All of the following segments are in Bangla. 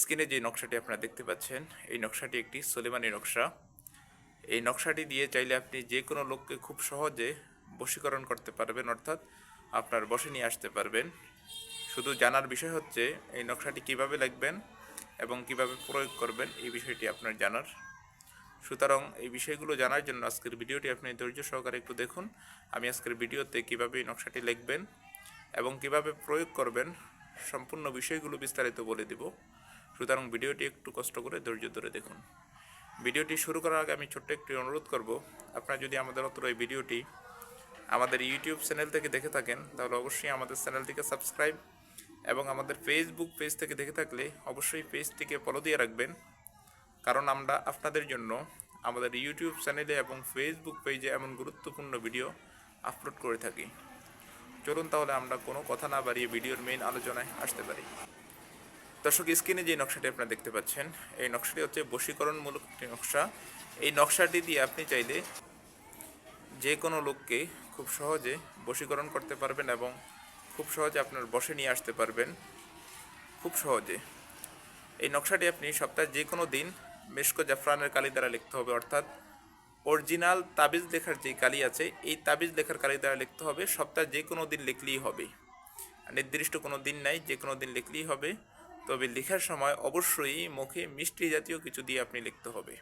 স্ক্রিনে যে নকশাটি আপনারা দেখতে পাচ্ছেন, এই নকশাটি একটি সোলেমানি নকশা। এই নকশাটি দিয়ে চাইলে আপনি যে কোনো লোককে খুব সহজে বশীকরণ করতে পারবেন, অর্থাৎ আপনার বসে নিয়ে আসতে পারবেন। শুধু জানার বিষয় হচ্ছে, এই নকশাটি কীভাবে লিখবেন এবং কীভাবে প্রয়োগ করবেন, এই বিষয়টি আপনার জানার। সুতরাং এই বিষয়গুলো জানার জন্য আজকের ভিডিওটি আপনি ধৈর্য সহকারে একটু দেখুন, আমি আজকের ভিডিওতে কীভাবে এই নকশাটি লিখবেন এবং কীভাবে প্রয়োগ করবেন, সম্পূর্ণ বিষয়গুলো বিস্তারিত বলে দেব। সুতরাং ভিডিওটি একটু কষ্ট করে ধৈর্য ধরে দেখুন। ভিডিওটি শুরু করার আগে আমি ছোট্ট একটি অনুরোধ করব, আপনারা যদি আমাদের অত্র এই ভিডিওটি আমাদের ইউটিউব চ্যানেল থেকে দেখে থাকেন, তাহলে অবশ্যই আমাদের চ্যানেলটিকে সাবস্ক্রাইব এবং আমাদের ফেসবুক পেজ থেকে দেখে থাকলে অবশ্যই পেজটিকে ফলো দিয়ে রাখবেন। কারণ আমরা আপনাদের জন্য আমাদের ইউটিউব চ্যানেলে এবং ফেসবুক পেজে এমন গুরুত্বপূর্ণ ভিডিও আপলোড করে থাকি। চলুন তাহলে আমরা কোনো কথা না বাড়িয়ে ভিডিওর মেইন আলোচনায় আসতে পারি। দর্শক, স্ক্রিনে যে নকশাটি আপনারা দেখতে পাচ্ছেন, এই নকশাটি হচ্ছে বশীকরণমূলক একটি নকশা। এই নকশাটি দিয়ে আপনি চাইলে যে কোনো লোককে খুব সহজে বশীকরণ করতে পারবেন এবং খুব সহজে আপনার বসে নিয়ে আসতে পারবেন। খুব সহজে। এই নকশাটি আপনি সপ্তাহে যে কোনো দিন মেশকো জাফরানের কালি দ্বারা লিখতে হবে, অর্থাৎ অরিজিনাল তাবিজ লেখার যে কালি আছে, এই তাবিজ লেখার কালি দ্বারা লিখতে হবে। সপ্তাহে যে কোনো দিন লিখলেই হবে। নির্দিষ্ট কোনো দিন নাই, যে কোনো দিন লিখলেই হবে। তবে লেখার সময় অবশ্যই মুখে মিষ্টি জাতীয় কিছু দিয়ে আপনি লিখতে হবে।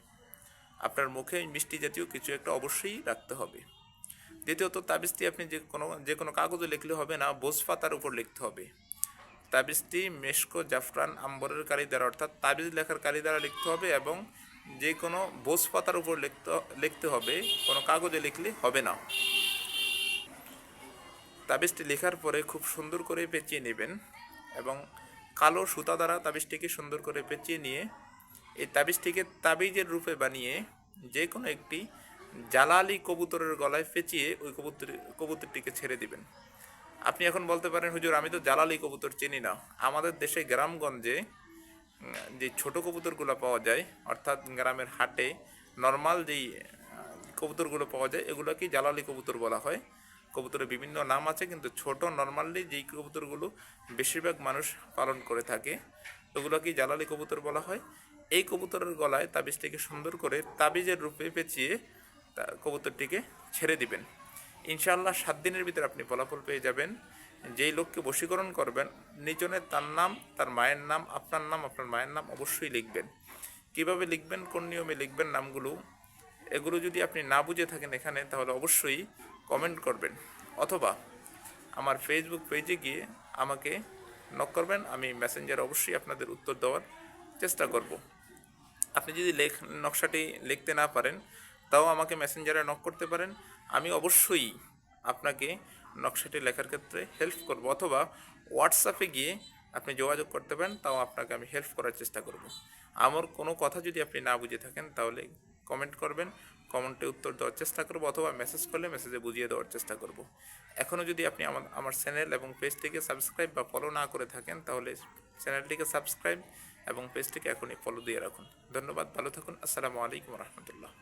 আপনার মুখে মিষ্টি জাতীয় কিছু একটা অবশ্যই রাখতে হবে। দ্বিতীয়ত, তাবিজটি আপনি যে কোনো যে কোনো কাগজে লিখলে হবে না বোঝ পাতার উপর লিখতে হবে। তাবিজটি মেশকো জাফরান আম্বরের কালি দ্বারা অর্থাৎ তাবিজ লেখার কালি দ্বারা লিখতে হবে এবং যে কোনো বোঝ পাতার উপর লিখতে লিখতে হবে, কোনো কাগজে লিখলে হবে না। তাবিজটি লেখার পরে খুব সুন্দর করে পেঁচিয়ে নেবেন এবং কালো সুতা দ্বারা তাবিজটিকে সুন্দর করে পেঁচিয়ে নিয়ে, এই তাবিজটিকে তাবিজের রূপে বানিয়ে যে কোনো একটি জালালি কবুতরের গলায় পেঁচিয়ে ওই কবুতর, কবুতরটিকে ছেড়ে দিবেন। আপনি এখন বলতে পারেন, হুজুর, আমি তো জালালি কবুতর চিনি না। আমাদের দেশে গ্রামগঞ্জে যে ছোট কবুতরগুলো পাওয়া যায়, অর্থাৎ গ্রামের হাটে নর্মাল যেই কবুতরগুলো পাওয়া যায় এগুলোকেই জালালি কবুতর বলা হয়। কবুতরের বিভিন্ন নাম আছে, কিন্তু ছোট নর্মালি যেই কবুতরগুলো বেশিরভাগ মানুষ পালন করে থাকে, ওগুলোকে জালালি কবুতর বলা হয়। এই কবুতরের গলায় তাবিজটিকে সুন্দর করে তাবিজের রূপে পেঁচিয়ে তা কবুতরটিকে ছেড়ে দিবেন। ইনশাআল্লাহ সাত দিনের ভিতরে আপনি ফলাফল পেয়ে যাবেন। যেই লোককে বশীকরণ করবেন নিচনে তার নাম, তার মায়ের নাম, আপনার নাম, আপনার মায়ের নাম অবশ্যই লিখবেন। কীভাবে লিখবেন, কোন নিয়মে লিখবেন, নামগুলো এগুলো যদি আপনি না বুঝে থাকেন এখানে, তাহলে অবশ্যই কমেন্ট করবেন। অথবা আমার ফেসবুক পেজে গিয়ে আমাকে নক করবেন, আমি মেসেঞ্জারে অবশ্যই আপনাদের উত্তর দেওয়ার চেষ্টা করব। আপনি যদি লেখ, নকশাটি লিখতে না পারেন, তাও আমাকে মেসেঞ্জারে নক করতে পারেন। আমি অবশ্যই আপনাকে নকশাটি লেখার ক্ষেত্রে হেল্প করব, অথবা হোয়াটসঅ্যাপে গিয়ে আপনি যোগাযোগ করতে পারেন, তাও আপনাকে আমি হেল্প করার চেষ্টা করব। আমার কোনো কথা যদি আপনি না বুঝে থাকেন, তাহলে কমেন্ট করবেন, কমেন্টে উত্তর দেওয়ার চেষ্টা করব অথবা মেসেজ করলে মেসেজে বুঝিয়ে দেওয়ার চেষ্টা করব। এখনও যদি আপনি আমার আমার চ্যানেল এবং পেজটিকে সাবস্ক্রাইব বা ফলো না করে থাকেন, তাহলে চ্যানেলটিকে সাবস্ক্রাইব এবং পেজটিকে এখনই ফলো দিয়ে রাখুন। ধন্যবাদ, ভালো থাকুন, আসসালামু আলাইকুম রহমতুল্লাহ।